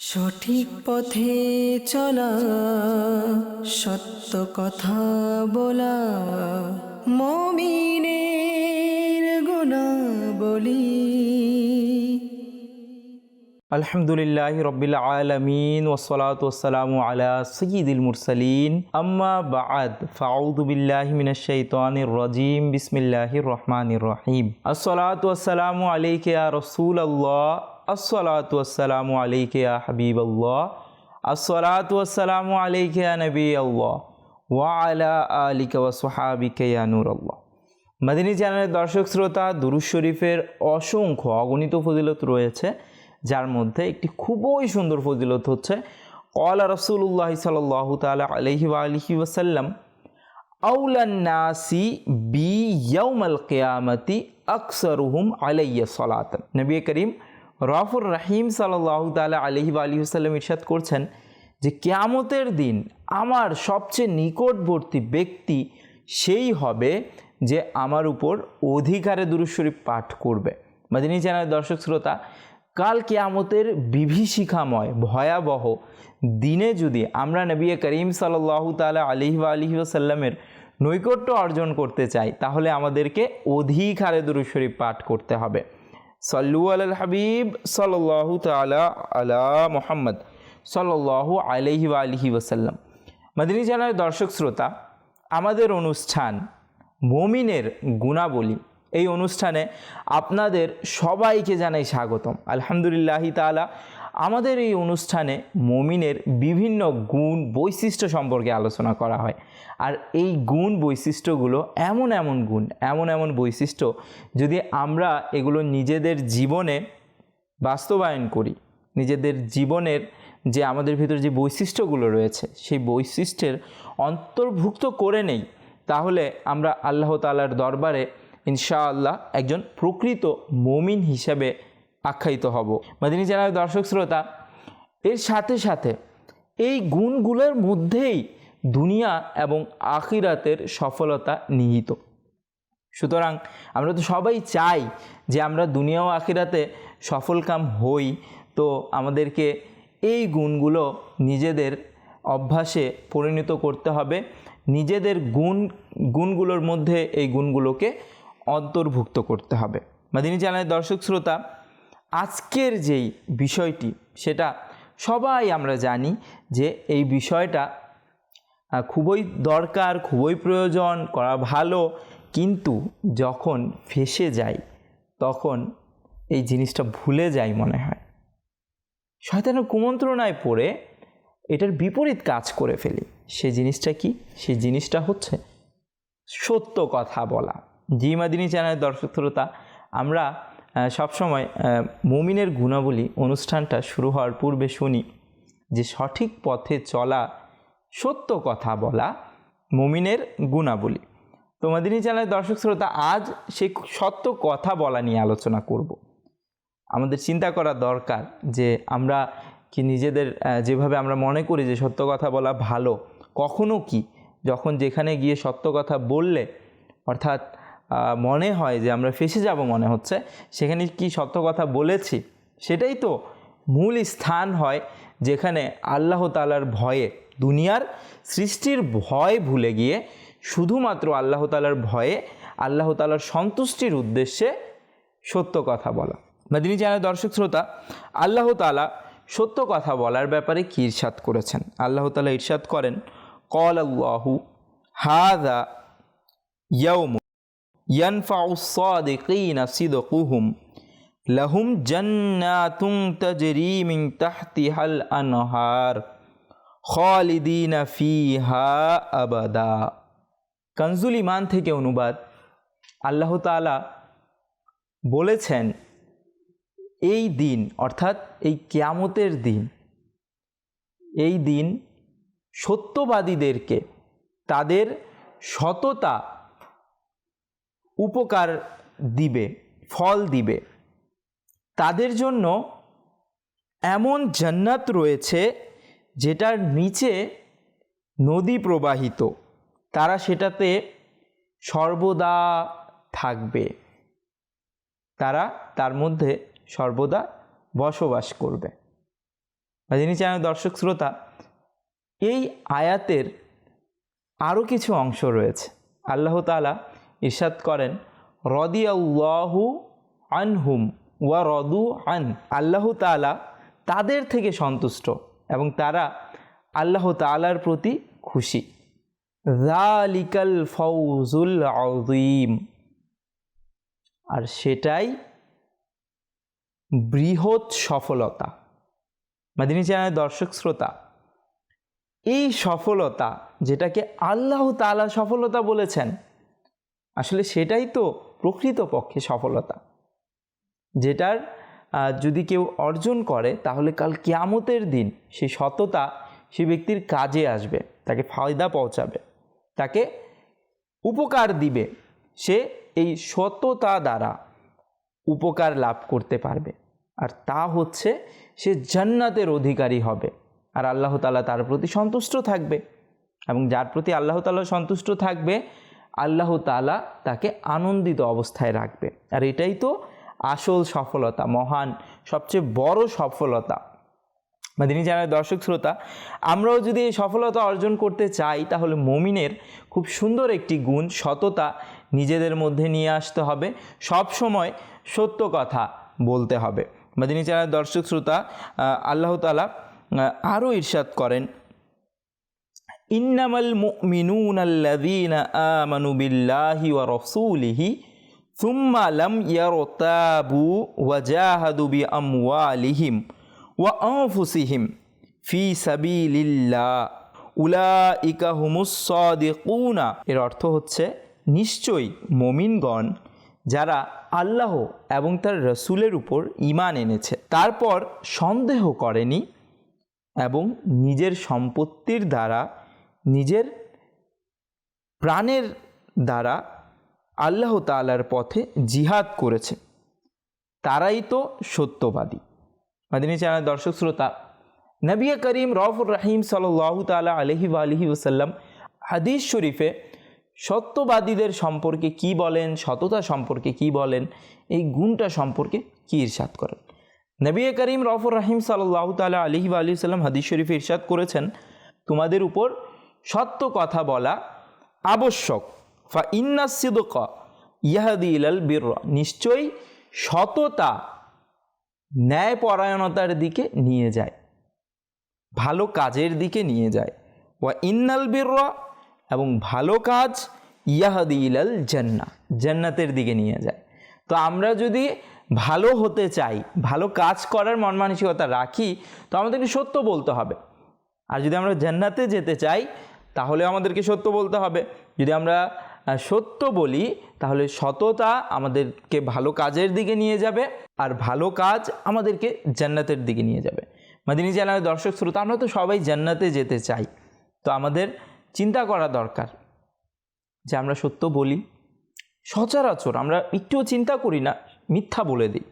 সঠিক পথে চলা, সত্য কথা বলা, মমিনের গুণা বলি আলহামদুলিল্লাহ রবিল আলমিন ওসলাত ওসালাম আলা সঈদুল মুরসালিন। আম্মা বাদ ফাউদুবিল্লাহ মিনাশাইতানির রাজিম, বিসমিল্লাহির রহমানির রহিম। আসসালাতু ওয়াসসালামু আলাইকা ইয়া রাসূলুল্লাহ। আসসালাতু ওয়াসসালামু আলাইকা ইয়া হাবিবাল্লাহ। আসসালাতু নবী আলাইকা ইয়া ওয়া আলা আলিকা ওয়া সাহাবিকা ইয়া নূরাল্লাহ। মাদিনী চ্যানেলের দর্শক শ্রোতা দুরুজ শরীফের অসংখ্য অগণিত ফজিলত রয়েছে, যার মধ্যে একটি খুবই সুন্দর ফজিলত হচ্ছে কলা রসুল্লাহ সাল্লাহ তালা আলহি আলহি ওসাল্লাম আউলান্নাসি বি ইয়ৌমাল কেয়ামতি আকসরুহুম আলাইয়া সলাতন। নবী করিম রফুর রাহিম সাল্লাহ তালা আলহি আলহি ওসাল্লাম ইরশাদ করছেন যে কেয়ামতের দিন আমার সবচেয়ে নিকটবর্তী ব্যক্তি সেই হবে যে আমার উপর অধিকারে দুরুশরীফ পাঠ করবে। মাদিনী চ্যানেলের দর্শক শ্রোতা, কাল কেয়ামতের বিভীষিকাময়, ভয়াবহ দিনে যদি আমরা নবী করিম সাল্লাহ তালা আলিহি আলহি সাল্লামের নৈকট্য অর্জন করতে চাই, তাহলে আমাদেরকে অধিক হারে দুরুশরীফ পাঠ করতে হবে। সল্লু আল হাবিব সাল্লাহ তালা আলা মোহাম্মদ সাল্লাহ আলহি আলহি ওসাল্লাম মাদিনী জানার দর্শক শ্রোতা, আমাদের অনুষ্ঠান মমিনের গুণাবলী। এই অনুষ্ঠানে আপনাদের সবাইকে জানাই স্বাগতম। আলহামদুলিল্লাহ তালা আমাদের এই অনুষ্ঠানে মমিনের বিভিন্ন গুণ বৈশিষ্ট্য সম্পর্কে আলোচনা করা হয়। আর এই গুণ বৈশিষ্ট্যগুলো এমন এমন গুণ, এমন এমন বৈশিষ্ট্য যদি আমরা এগুলো নিজেদের জীবনে বাস্তবায়ন করি, নিজেদের জীবনের যে আমাদের ভিতরে যে বৈশিষ্ট্যগুলো রয়েছে, সেই বৈশিষ্ট্যের অন্তর্ভুক্ত করে নেই, তাহলে আমরা আল্লাহ তালার দরবারে ইনশাআল্লাহ একজন প্রকৃত মমিন হিসেবে আখ্যায়িত হব। মাদিনী চ্যানেলের দর্শক শ্রোতা, এর সাথে সাথে এই গুণগুলোর মধ্যেই দুনিয়া এবং আখিরাতের সফলতা নিহিত। সুতরাং আমরা তো সবাই চাই যে আমরা দুনিয়া ও আখিরাতে সফলকাম হই। তো আমাদেরকে এই গুণগুলো নিজেদের অভ্যাসে পরিণত করতে হবে। নিজেদের গুণ, গুণগুলোর মধ্যে এই গুণগুলোকে অন্তর্ভুক্ত করতে হবে। মাদিনী চ্যানেলের দর্শক শ্রোতা আজকের যেই বিষয়টি, সেটা সবাই আমরা জানি যে এই বিষয়টা খুবই দরকার, খুবই প্রয়োজন, করা ভালো। কিন্তু যখন ফেসে যায় তখন এই জিনিসটা ভুলে যাই মনে হয়। শয়তানের কুমন্ত্রণায় পড়ে এটার বিপরীত কাজ করে ফেলি। সে জিনিসটা কি? সেই জিনিসটা হচ্ছে সত্য কথা বলা। জি মাদিনী চ্যানেলের দর্শক শ্রোতা, আমরা সবসময় মমিনের গুণাবলী অনুষ্ঠানটা শুরু হওয়ার পূর্বে শুনি যে সঠিক পথে চলা, সত্য কথা বলা মমিনের গুণাবলী। তো মাদিনী চ্যানেলের দর্শক শ্রোতা, আজ সেই সত্য কথা বলা নিয়ে আলোচনা করব। আমাদের চিন্তা করা দরকার যে আমরা কি নিজেদের যেভাবে আমরা মনে করি যে সত্য কথা বলা ভালো, কখনো কি? যখন যেখানে গিয়ে সত্য কথা বললে, অর্থাৎ মনে হয় যে আমরা ফেসে যাব মনে হচ্ছে। সেখানে কি সত্য কথা বলেছি? সেটাই তো মূল স্থান হয় যেখানে আল্লাহ তালার ভয়ে দুনিয়ার সৃষ্টির ভয় ভুলে গিয়ে শুধুমাত্র আল্লাহ তালার ভয়ে আল্লাহ তালার সন্তুষ্টির উদ্দেশ্যে সত্য কথা বলা। মাদিনী চ্যানেল দর্শক শ্রোতা, আল্লাহ তালা সত্য কথা বলার ব্যাপারে কি ইরশাদ করেছেন? আল্লাহ তালা ইরশাদ করেন, কল আল্লাহু হাদা ইয়ৌম ইয়ানফাউসাদিকিনা লাহুম তাহতিহাল ইমান থেকে অনুবাদ। আল্লাহ তালা বলেছেন, এই দিন, অর্থাৎ এই কেয়ামতের দিন, এই দিন সত্যবাদীদেরকে, তাদের সততা উপকার দিবে, ফল দিবে। তাদের জন্য এমন জান্নাত রয়েছে যেটার নিচে নদী প্রবাহিত। তারা সেটাতে সর্বদা থাকবে। তারা তার মধ্যে সর্বদা বসবাস করবে। যিনি চ্যানেল দর্শক শ্রোতা, এই আয়াতের আরও কিছু অংশ রয়েছে। আল্লাহ তালা ইরশাদ করেন, রদিয়াল্লাহু আনহুম ওয়া রদু আন আল্লাহ তালা তাদের থেকে সন্তুষ্ট এবং তারা আল্লাহ তালার প্রতি খুশি। জালিকাল ফৌজুল আজিম আর সেটাই বৃহৎ সফলতা। মাদিনী চ্যানেলের দর্শক শ্রোতা, এই সফলতা যেটাকে আল্লাহ তালা সফলতা বলেছেন আসলে সেটাই তো প্রকৃতপক্ষে সফলতা। যেটার যদি কেউ অর্জন করে, তাহলে কাল কেয়ামতের দিন সেই সততা সে ব্যক্তির কাজে আসবে, তাকে ফায়দা পৌঁছাবে, তাকে উপকার দিবে, সে এই সততা দ্বারা উপকার লাভ করতে পারবে। আর তা হচ্ছে সে জান্নাতের অধিকারী হবে আর আল্লাহ তালা তার প্রতি সন্তুষ্ট থাকবে এবং যার প্রতি আল্লাহ তালা সন্তুষ্ট থাকবে আল্লাহ তালা তাকে আনন্দিত অবস্থায় রাখবে। আর এটাই তো আসল সফলতা, মহান, সবচেয়ে বড় সফলতা। মাদিনী চ্যানেলের দর্শক শ্রোতা, আমরাও যদি এই সফলতা অর্জন করতে চাই, তাহলে মমিনের খুব সুন্দর একটি গুণ, সততা নিজেদের মধ্যে নিয়ে আসতে হবে। সব সময় সত্য কথা বলতে হবে। মাদিনী চ্যানেলের দর্শক শ্রোতা আল্লাহ তালা আরও ইরশাদ করেন। ইন্নামাল মুমিনুন আল্লাযীনা আমানু বিল্লাহি ওয়া রাসূলিহি সুম্মা লাম ইয়ারতাবু ওয়া জাহাদু বিআমওয়ালিহিম ওয়া আনফুসিহিম ফি সাবিলিল্লাহ। উলাইকা হুমুস সাদিকুনা। এর অর্থ হচ্ছে, নিশ্চয়ই মমিনগণ যারা আল্লাহ এবং তার রসুলের উপর ঈমান এনেছে, তারপর সন্দেহ করেনি এবং নিজের সম্পত্তির দ্বারা নিজের প্রাণের দ্বারা আল্লাহ তালার পথে জিহাদ করেছে। তারাই তো সত্যবাদী। মাদিনী চ্যানেল দর্শক শ্রোতা, নবী করিম রফুর রাহিম সাল্লাহ তালা আলহি আলহি ওসাল্লাম হাদিস শরীফে সত্যবাদীদের সম্পর্কে কি বলেন, সততা সম্পর্কে কি বলেন, এই গুণটা সম্পর্কে কি ইরশাদ করেন? নবী করিম রফুর রাহিম সাল্লাহ তালা আলহি আলহি সাল্লাম হাদিস শরীফে ইরশাদ করেছেন, তোমাদের উপর সত্য কথা বলা আবশ্যক। ফা ইন্না সিদক ইয়াহাদি ইলাল বীর নিশ্চয়ই সততা ন্যায়পরায়ণতার দিকে নিয়ে যায়, ভালো কাজের দিকে নিয়ে যায়। ওয়া ইন্নাল বীর এবং ভালো কাজ ইয়াহাদি ইলাল জান্না, জান্নাতের দিকে নিয়ে যায়। তো আমরা যদি ভালো হতে চাই, ভালো কাজ করার মন মানসিকতা রাখি, তো আমাদেরকে সত্য বলতে হবে। আর যদি আমরা জান্নাতে যেতে চাই তাহলে আমাদেরকে সত্য বলতে হবে। যদি আমরা সত্য বলি, তাহলে সততা আমাদেরকে ভালো কাজের দিকে নিয়ে যাবে আর ভালো কাজ আমাদেরকে জান্নাতের দিকে নিয়ে যাবে। মাদিনী চ্যানেলের দর্শক শ্রোতা, আমরা তো সবাই জান্নাতে যেতে চাই। তো আমাদের চিন্তা করা দরকার যে আমরা সত্য বলি। সচরাচর আমরা একটুও চিন্তা করি না, মিথ্যা বলে দিই।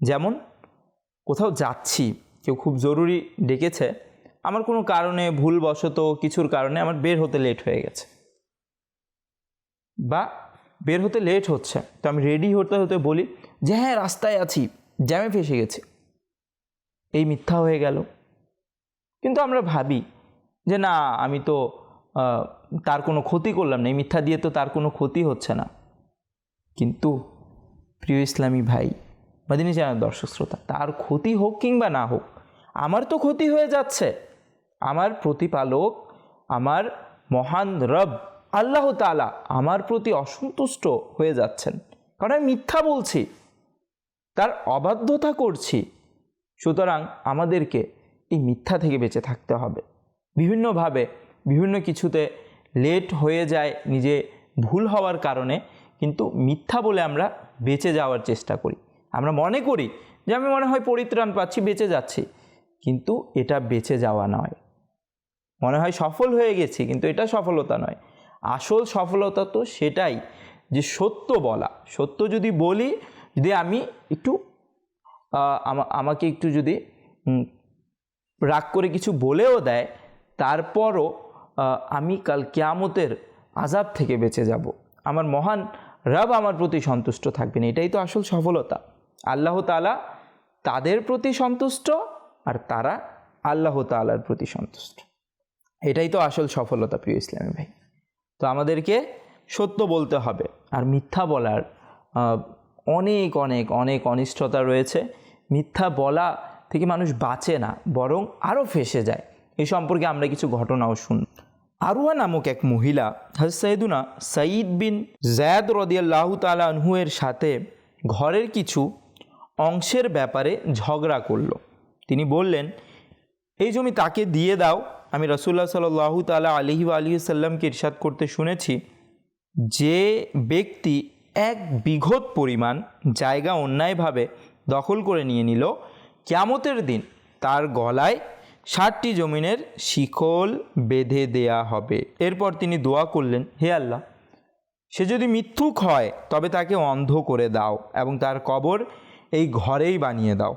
যেমন কোথাও যাচ্ছি, কেউ খুব জরুরি ডেকেছে আমার কোনো কারণে, ভুলবশত কিছুর কারণে আমার বের হতে লেট হয়ে গেছে। বা বের হতে লেট হচ্ছে। তো আমি রেডি হতে হতে বলি যে হ্যাঁ রাস্তায় আছি জ্যামে ফেসে গেছে। এই মিথ্যা হয়ে গেল। কিন্তু আমরা ভাবি যে না, আমি তো তার কোনো ক্ষতি করলাম না। এই মিথ্যা দিয়ে তো তার কোনো ক্ষতি হচ্ছে না। কিন্তু প্রিয় ইসলামী ভাই বা মাদিনী জানার দর্শক শ্রোতা, তার ক্ষতি হোক কিংবা না হোক, আমার তো ক্ষতি হয়ে যাচ্ছে। আমার প্রতিপালক, আমার মহান রব, আল্লাহ তালা আমার প্রতি অসন্তুষ্ট হয়ে যাচ্ছেন। কারণ আমি মিথ্যা বলছি, তার অবাধ্যতা করছি। সুতরাং আমাদেরকে এই মিথ্যা থেকে বেঁচে থাকতে হবে। বিভিন্নভাবে, বিভিন্ন কিছুতে লেট হয়ে যায় নিজে ভুল হওয়ার কারণে, কিন্তু মিথ্যা বলে আমরা বেঁচে যাওয়ার চেষ্টা করি। আমরা মনে করি যে আমি মনে হয় পরিত্রাণ পাচ্ছি, বেঁচে যাচ্ছি। কিন্তু এটা বেঁচে যাওয়া নয়। মনে হয় সফল হয়ে গেছি, কিন্তু এটা সফলতা নয়। আসল সফলতা তো সেটাই যে সত্য বলা। সত্য যদি বলি, যদি আমি একটু আমাকে একটু যদি রাগ করে কিছু বলেও দেয়, তারপরও আমি কাল কিয়ামতের আজাব থেকে বেঁচে যাব। আমার মহান রব আমার প্রতি সন্তুষ্ট থাকবেন। এটাই তো আসল সফলতা। আল্লাহ তালা তাদের প্রতি সন্তুষ্ট আর তারা আল্লাহ তালার প্রতি সন্তুষ্ট। এটাই তো আসল সফলতা, প্রিয় ইসলামী ভাই। তো আমাদেরকে সত্য বলতে হবে আর মিথ্যা বলার অনেক অনেক অনেক অনিষ্টতা রয়েছে। মিথ্যা বলা থেকে মানুষ বাঁচে না, বরং আরও ফেসে যায়। এই সম্পর্কে আমরা কিছু ঘটনাও শুন। আরুয়া নামক এক মহিলা হাজ সৈদুনা সঈদ বিন জায়দ রদিয়াল্লাহ তালা সাথে ঘরের কিছু অংশের ব্যাপারে ঝগড়া করল। তিনি বললেন, এই জমি তাকে দিয়ে দাও আমি রসুল্লাহ সাল্লাহ তালা আলহি আলী সাল্লামকে ইরশাদ করতে শুনেছি, যে ব্যক্তি এক বিঘত পরিমাণ জায়গা অন্যায়ভাবে দখল করে নিয়ে নিল, ক্যামতের দিন তার গলায় ষাটটি জমিনের শিকল বেঁধে দেয়া হবে। এরপর তিনি দোয়া করলেন, হে আল্লাহ, সে যদি মিথ্যুক হয়, তবে তাকে অন্ধ করে দাও এবং তার কবর এই ঘরেই বানিয়ে দাও।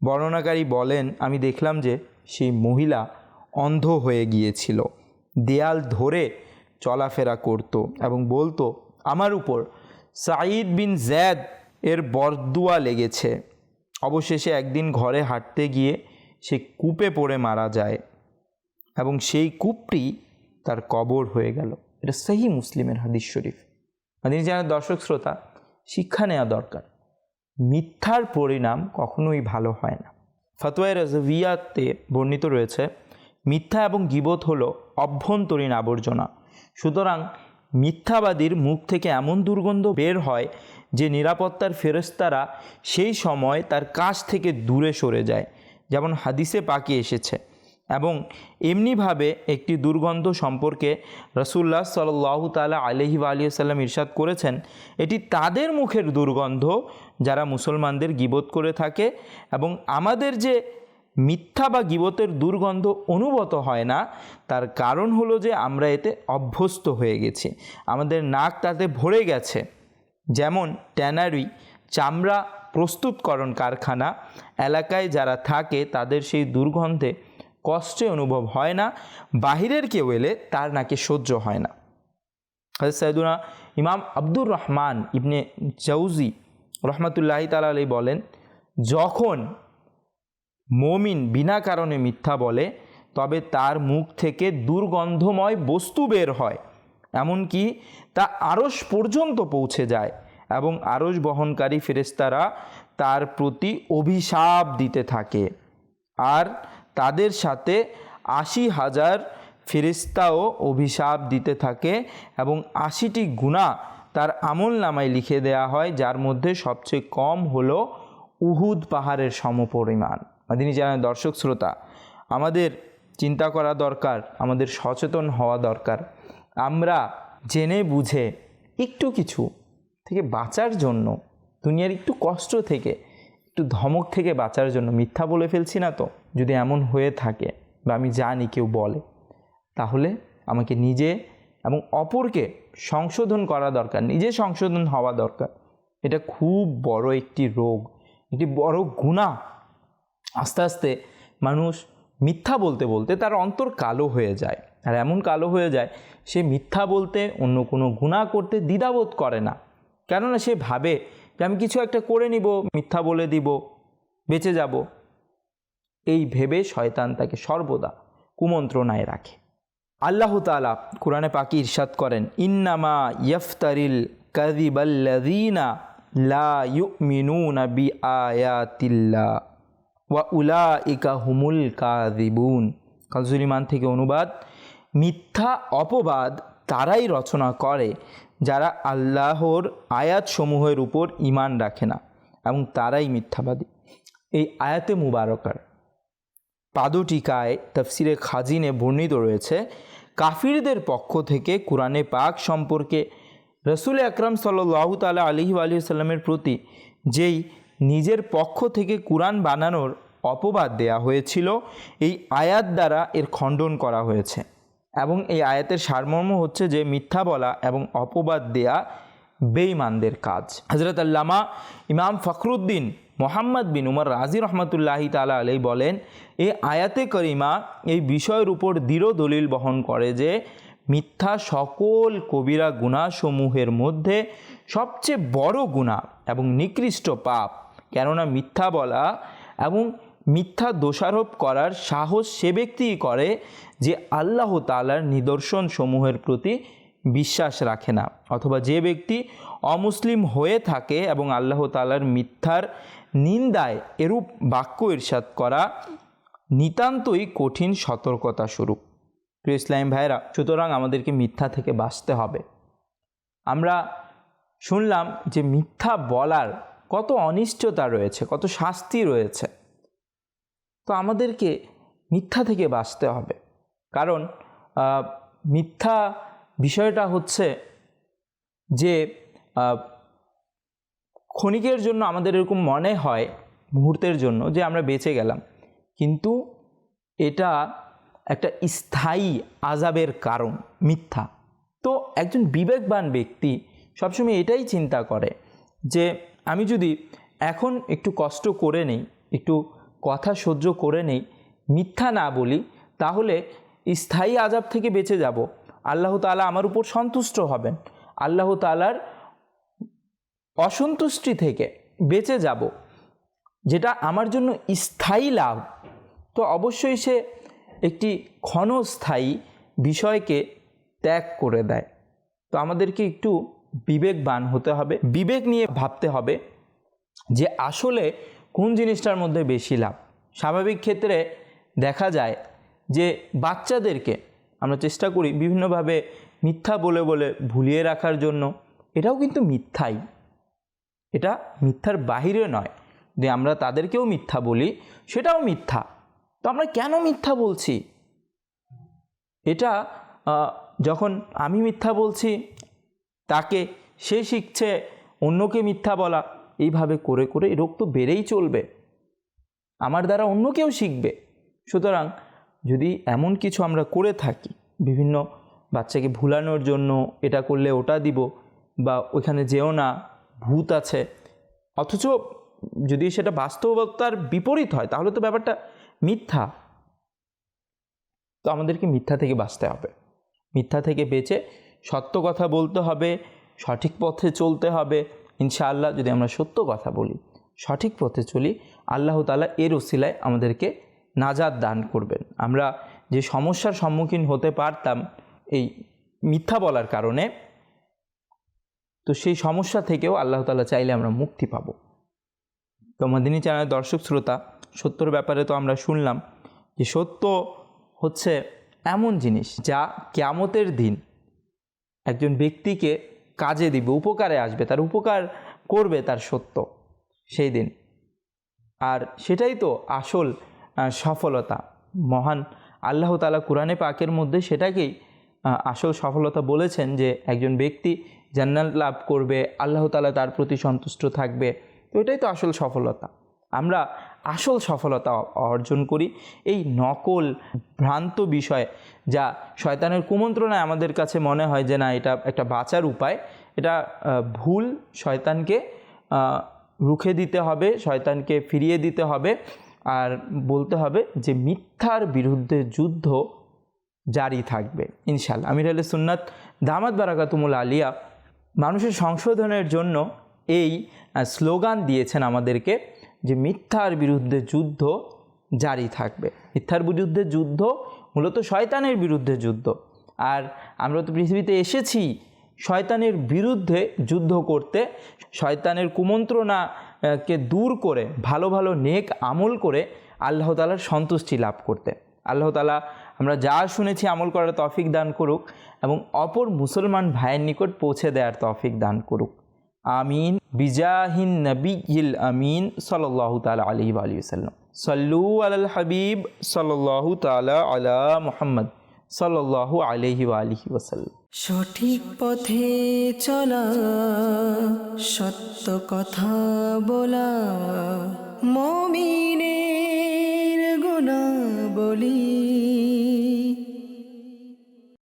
বর্ণনাকারী বলেন, আমি দেখলাম যে সেই মহিলা অন্ধ হয়ে গিয়েছিল। দেয়াল ধরে চলাফেরা করত এবং বলতো, আমার উপর সাঈদ বিন জ্যাদ এর বরদুয়া লেগেছে। অবশেষে একদিন ঘরে হাঁটতে গিয়ে সে কূপে পড়ে মারা যায় এবং সেই কূপটি তার কবর হয়ে গেল। এটা সহি মুসলিমের হাদিস শরীফ। তিনি জানেন দর্শক শ্রোতা, শিক্ষা নেওয়া দরকার। মিথ্যার পরিণাম কখনোই ভালো হয় না। ফতোয়া রাজভিয়াতে বর্ণিত রয়েছে মিথ্যা এবং গিবত হলো অভ্যন্তরীণ আবর্জনা। সুতরাং মিথ্যাবাদীর মুখ থেকে এমন দুর্গন্ধ বের হয় যে নিরাপত্তার ফেরস্তারা সেই সময় তার কাছ থেকে দূরে সরে যায়, যেমন হাদিসে পাকি এসেছে। এবং এমনিভাবে একটি দুর্গন্ধ সম্পর্কে রসুল্লাহ সাল্লাহ তালা আলহি আলিয়াল্লাম ইরশাদ করেছেন, এটি তাদের মুখের দুর্গন্ধ যারা মুসলমানদের গিবত করে থাকে এবং আমাদের যে মিথ্যা বা গিবতের দুর্গন্ধ অনুভূত হয় না। তার কারণ হলো যে আমরা এতে অভ্যস্ত হয়ে গেছি। আমাদের নাক তাতে ভরে গেছে। যেমন ট্যানারি, চামড়া প্রস্তুতকরণ কারখানা, এলাকায় যারা থাকে তাদের সেই দুর্গন্ধে কষ্টে অনুভব হয় না। বাহিরের কেউ এলে তার নাকি সহ্য হয় না। সাইদুনা ইমাম আব্দুর রহমান ইবনে জৌজি রহমতুল্লাহি তালা আলী বলেন, যখন মমিন বিনা কারণে মিথ্যা বলে, তবে তার মুখ থেকে দুর্গন্ধময় বস্তু বের হয়, এমনকি তা আড়স পর্যন্ত পৌঁছে যায় এবং আড়স বহনকারী ফেরেস্তারা তার প্রতি অভিশাপ দিতে থাকে। আর তাদের সাথে আশি হাজার ফেরিস্তাও অভিশাপ দিতে থাকে এবং আশিটি গুণা তার আমল নামায় লিখে দেয়া হয়, যার মধ্যে সবচেয়ে কম হলো উহুদ পাহাড়ের সমপরিমাণ। তিনি জানেন দর্শক শ্রোতা, আমাদের চিন্তা করা দরকার, আমাদের সচেতন হওয়া দরকার। আমরা জেনে বুঝে একটু কিছু থেকে বাঁচার জন্য, দুনিয়ার একটু কষ্ট থেকে, একটু ধমক থেকে বাঁচার জন্য মিথ্যা বলে ফেলছি না তো? যদি এমন হয়ে থাকে বা আমি জানি কেউ বলে, তাহলে আমাকে নিজে এবং অপরকে সংশোধন করা দরকার, নিজে সংশোধন হওয়া দরকার। এটা খুব বড় একটি রোগ, একটি বড় গুণা আস্তে আস্তে মানুষ মিথ্যা বলতে বলতে তার অন্তর কালো হয়ে যায়। আর এমন কালো হয়ে যায়, সে মিথ্যা বলতে অন্য কোনো গুণা করতে দ্বিধাবোধ করে না। কেননা সে ভাবে যে আমি কিছু একটা করে নিব, মিথ্যা বলে দিব, বেঁচে যাব। এই ভেবে শয়তান তাকে সর্বদা কুমন্ত্রণায় রাখে। আল্লাহ তালা কোরআনে পাকি ইরশাদ করেন, ইন্নামা ইয়ফতারিল কাদিবাল্লাদিনা লা ইউ ইউমিনুনা বি আয়াতিল্লা ওয়া উলা ইকা হুমুল কাদিবুন কাজুরিমান থেকে অনুবাদ, মিথ্যা অপবাদ তারাই রচনা করে, যারা আল্লাহর আয়াতসমূহের উপর ইমান রাখে না এবং তারাই মিথ্যাবাদী। এই আয়াতে মুবারকার পাদটিকায় তফসিরে খাজিনে বর্ণিত রয়েছে, কাফিরদের পক্ষ থেকে কোরআনে পাক সম্পর্কে রসুল আকরাম সাল্লাহ তালা আলহি আলহি সাল্লামের প্রতি যেই নিজের পক্ষ থেকে কোরআন বানানোর অপবাদ দেয়া হয়েছিল। এই আয়াত দ্বারা এর খণ্ডন করা হয়েছে। এবং এই আয়াতের সারমর্ম হচ্ছে যে মিথ্যা বলা এবং অপবাদ দেয়া বেঈমানদের কাজ। হজরত আল্লামা ইমাম ফখরুদ্দিন মোহাম্মদ বিন উমর রাজি রহমতুল্লাহি তালা আলাই বলেন এই আয়াতে করিমা এই বিষয়ের উপর দৃঢ় দলিল বহন করে যে, মিথ্যা সকল কবিরা গুণাসমূহের মধ্যে সবচেয়ে বড় গুণা এবং নিকৃষ্ট পাপ কেননা মিথ্যা বলা এবং মিথ্যা দোষারোপ করার সাহস সে ব্যক্তিই করে যে আল্লাহ তালার নিদর্শন সমূহের প্রতি বিশ্বাস রাখে না। অথবা যে ব্যক্তি অমুসলিম হয়ে থাকে এবং আল্লাহ তালার মিথ্যার নিন্দায় এরূপ বাক্য ইরশাদ করা নিতান্তই কঠিন সতর্কতা স্বরূপ। প্রিয় ইসলাম ভাইরা সুতরাং আমাদেরকে মিথ্যা থেকে বাঁচতে হবে। আমরা শুনলাম যে মিথ্যা বলার কত অনিষ্টতা রয়েছে, কত শাস্তি রয়েছে। তো আমাদেরকে মিথ্যা থেকে বাঁচতে হবে। কারণ মিথ্যা বিষয়টা হচ্ছে যে ক্ষণিকের জন্য আমাদের এরকম মনে হয়, মুহূর্তের জন্য যে আমরা বেঁচে গেলাম। কিন্তু এটা একটা স্থায়ী আজাবের কারণ, মিথ্যা। তো একজন বিবেকবান ব্যক্তি সবসময় এটাই চিন্তা করে যে আমি যদি এখন একটু কষ্ট করে নেই, একটু কথা সহ্য করে নেই, মিথ্যা না বলি, তাহলে স্থায়ী আজাব থেকে বেঁচে যাব। আল্লাহ তাআলা আমার উপর সন্তুষ্ট হবেন। আল্লাহ তালার অসন্তুষ্টি থেকে বেঁচে যাব, যেটা আমার জন্য স্থায়ী লাভ। তো অবশ্যই সে একটি ক্ষণস্থায়ী বিষয়কে ত্যাগ করে দেয়। তো আমাদেরকে একটু বিবেকবান হতে হবে, বিবেক নিয়ে ভাবতে হবে যে আসলে কোন জিনিসটার মধ্যে বেশি লাভ। স্বাভাবিক ক্ষেত্রে দেখা যায় যে বাচ্চাদেরকে আমরা চেষ্টা করি বিভিন্নভাবে মিথ্যা বলে বলে ভুলিয়ে রাখার জন্য। এটাও কিন্তু মিথ্যাই। এটা মিথ্যার বাহিরে নয় যে আমরা তাদেরকেও মিথ্যা বলি, সেটাও মিথ্যা। তো আমরা কেন মিথ্যা বলছি? এটা যখন আমি মিথ্যা বলছি তাকে সে শিখছে, অন্যকে মিথ্যা বলা। এইভাবে করে করে রোগ তো বেড়েই চলবে। আমার দ্বারা অন্য কেউ শিখবে। সুতরাং যদি এমন কিছু আমরা করে থাকি, বিভিন্ন বাচ্চাকে ভুলানোর জন্য এটা করলে ওটা দিব বা ওইখানে যেও না, ভূত আছে, অথচ যদি সেটা বাস্তবতার বিপরীত হয়, তাহলে তো ব্যাপারটা মিথ্যা। তো আমাদেরকে মিথ্যা থেকে বাঁচতে হবে। মিথ্যা থেকে বেঁচে সত্য কথা বলতে হবে, সঠিক পথে চলতে হবে। ইনশাআল্লাহ যদি আমরা সত্য কথা বলি, সঠিক পথে চলি, আল্লাহ তালা এর ওসিলায় আমাদেরকে নাজাদ দান করবেন। আমরা যে সমস্যার সম্মুখীন হতে পারতাম এই মিথ্যা বলার কারণে, তো সেই সমস্যা থেকেও আল্লাহ তালা চাইলে আমরা মুক্তি পাবো। তো মাদিনী চ্যানেলের দর্শক শ্রোতা, সত্যর ব্যাপারে তো আমরা শুনলাম যে সত্য হচ্ছে এমন জিনিস যা কেয়ামতের দিন একজন ব্যক্তিকে কাজে দিবে, উপকারে আসবে, তার উপকার করবে তার সত্য সেই দিন। আর সেটাই তো আসল সফলতা। মহান আল্লাহ তালা কোরআনে পাকের মধ্যে সেটাকেই আসল সফলতা বলেছেন যে একজন ব্যক্তি জান্নাত লাভ করবে, আল্লাহ তালা তার প্রতি সন্তুষ্ট থাকবে। তো এটাই তো আসল সফলতা। আমরা আসল সফলতা অর্জন করি। এই নকল ভ্রান্ত বিষয় যা শয়তানের কুমন্ত্রণায় আমাদের কাছে মনে হয় যে না, এটা একটা বাঁচার উপায়। এটা ভুল শয়তানকে রুখে দিতে হবে, শয়তানকে ফিরিয়ে দিতে হবে। আর বলতে হবে যে, মিথ্যার বিরুদ্ধে যুদ্ধ জারি থাকবে ইনশাল্লাহ আমির আলী সুন্নাত দামাত বারাকাতুমুল আলিয়া মানুষের সংশোধনের জন্য এই স্লোগান দিয়েছেন আমাদেরকে। যে মিথ্যার বিরুদ্ধে যুদ্ধ জারি থাকবে। মিথ্যার বিরুদ্ধে যুদ্ধ মূলত শয়তানের বিরুদ্ধে যুদ্ধ। আর আমরা তো পৃথিবীতে এসেছি শয়তানের বিরুদ্ধে যুদ্ধ করতে, শয়তানের কুমন্ত্রণা কে দূর করে, ভালো ভালো নেক আমল করে আল্লাহ তালার সন্তুষ্টি লাভ করতে। আল্লাহ তালা আমরা যা শুনেছি আমল করার তফিক দান করুক এবং অপর মুসলমান ভাইয়ের নিকট পৌঁছে দেওয়ার তফিক দান করুক। আমিন বিজাহিন নবীল আমিন সাল্লাহ তালা আলী আলী সল্লু আল হাবিব সাল্লাহ তালা আলা মুহাম্মদ সাল্লাহ আলহি আলহি ওসাল্লাম সঠিক পথে চলা, সত্য কথা বলা, মমিনের গুণা বলি।